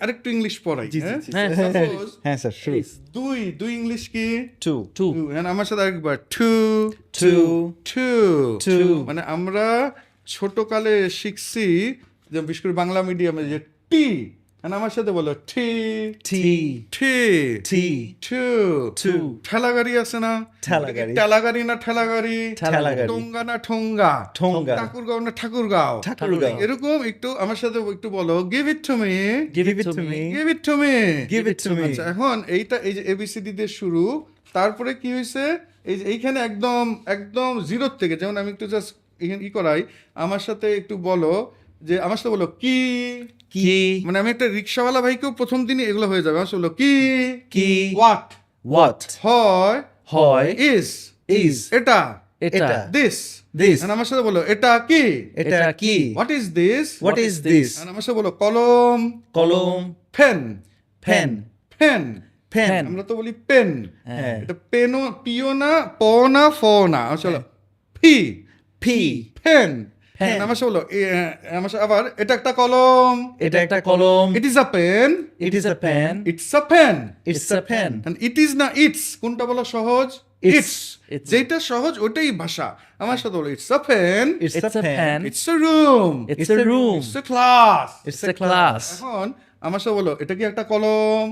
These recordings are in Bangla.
আরেকটু ইংলিশ পড়াই জি, জি, হ্যাঁ? হ্যাঁ, হ্যাঁ স্যার শুরু। দুই দুই ইংলিশ কি? টু টু আমার সাথে আরেকবার। টু টু টু টু মানে আমরা ছোটকালে শিখছি যে বিশেষ করে বাংলা মিডিয়ামে যে টি and আমার সাথে বলো টি টি টি টি টু Two. ঠেলা গাড়ি আছে না ঠেলা গাড়ি। ঠেলা গাড়ি না ঠেলা গাড়ি ঠেলা গাড়ি। টঙ্গা না ঠোঙ্গা ঠোঙ্গা। ঠাকুরগাঁও না ঠাকুরগাঁও ঠাকুরগাঁও এরকম একটু আমার সাথে একটু বলো give it to me Give it to me. Give it to me it to me. আচ্ছা এখন এইটা এই যে এবিসিডি দিয়ে শুরু তারপরে কি হয়েছে এই যে এইখানে একদম একদম জিরোর থেকে যেমন আমি একটু জাস্ট এখানে ই করাই আমার সাথে একটু বলো যে আমার সাথে বলো কি? কি? মানে আমি একটা রিক্সাওয়ালা ভাইকেও প্রথম দিনই এগুলো হয়ে যাবে। আমার সাথে বলো কি? কি? হোয়াট হোয়াট হয় হয়? ইজ ইজ এটা এটা. This This. আমার সাথে বলো এটা কি? এটা কি? What is this what is this আমার সাথে বলো কলম কলম পেন পেন পেন পেন আমরা তো বলি পেন হ্যাঁ। এটা পেনও পিও না প না ফ না। চলো ফি পি পেন Pen. আমার সাথে বলো আমার আবার এটা একটা কলম। এটা একটা কলম। It is a pen it is a pen it's a pen it's a pen it is না ইটস কোনটা বলা সহজ. ইটস যেটা সহজ ওটাই ভাষা। আমার সাথে বলো it's a pen it's a pen it's a room It's a room. It's a class it's a class. এখন আমার সাথে বলো এটা কি একটা কলম?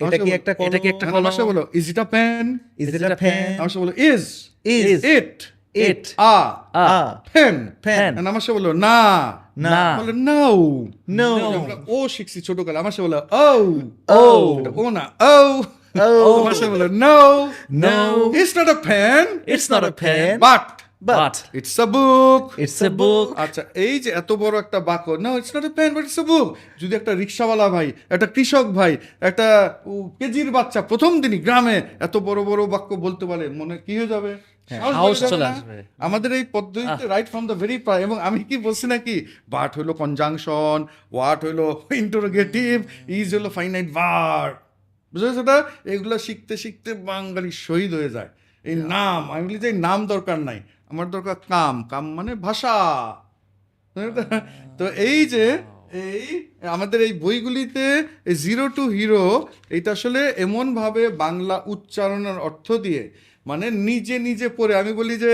এটা কি একটা এটা কি একটা আমার সাথে বলো is it a pen is it a pen আমার সাথে বলো is Is. It it a a Pen. আমার বলো না না ও শিখছি ছোটকালে আমার বলো ও ও ও না ও আমার আচ্ছা এই যে এত বড় একটা বাক্য না it's not a pen but it's a book যদি একটা রিক্সাওয়ালা ভাই একটা কৃষক ভাই একটা কেজির বাচ্চা প্রথম দিনই গ্রামে এত বড় বড় বাক্য বলতে পারে মনে কি হয়ে যাবে? সাহস চলে আসবে। আমাদের এই পদ্ধতিতে রাইট ফ্রম দ্য ভেরি প্রায় এবং আমি কি বলছি নাকি? বাট হইল কনজাংশন ওয়াট হইল ইন্টারোগেটিভ ইজ হইল ফাইনাইট বার বুঝেছ সেটা এগুলো শিখতে শিখতে বাঙালি শহীদ হয়ে যায়। এই নাম আমি বলি যে নাম দরকার নাই। আমার দরকার কাম কাম মানে ভাষা। তো এই যে এই, আমাদের এই বইগুলিতে জিরো টু হিরো এটা আসলে এমনভাবে বাংলা উচ্চারণের অর্থ দিয়ে মানে নিজে নিজে পড়ে, আমি বলি যে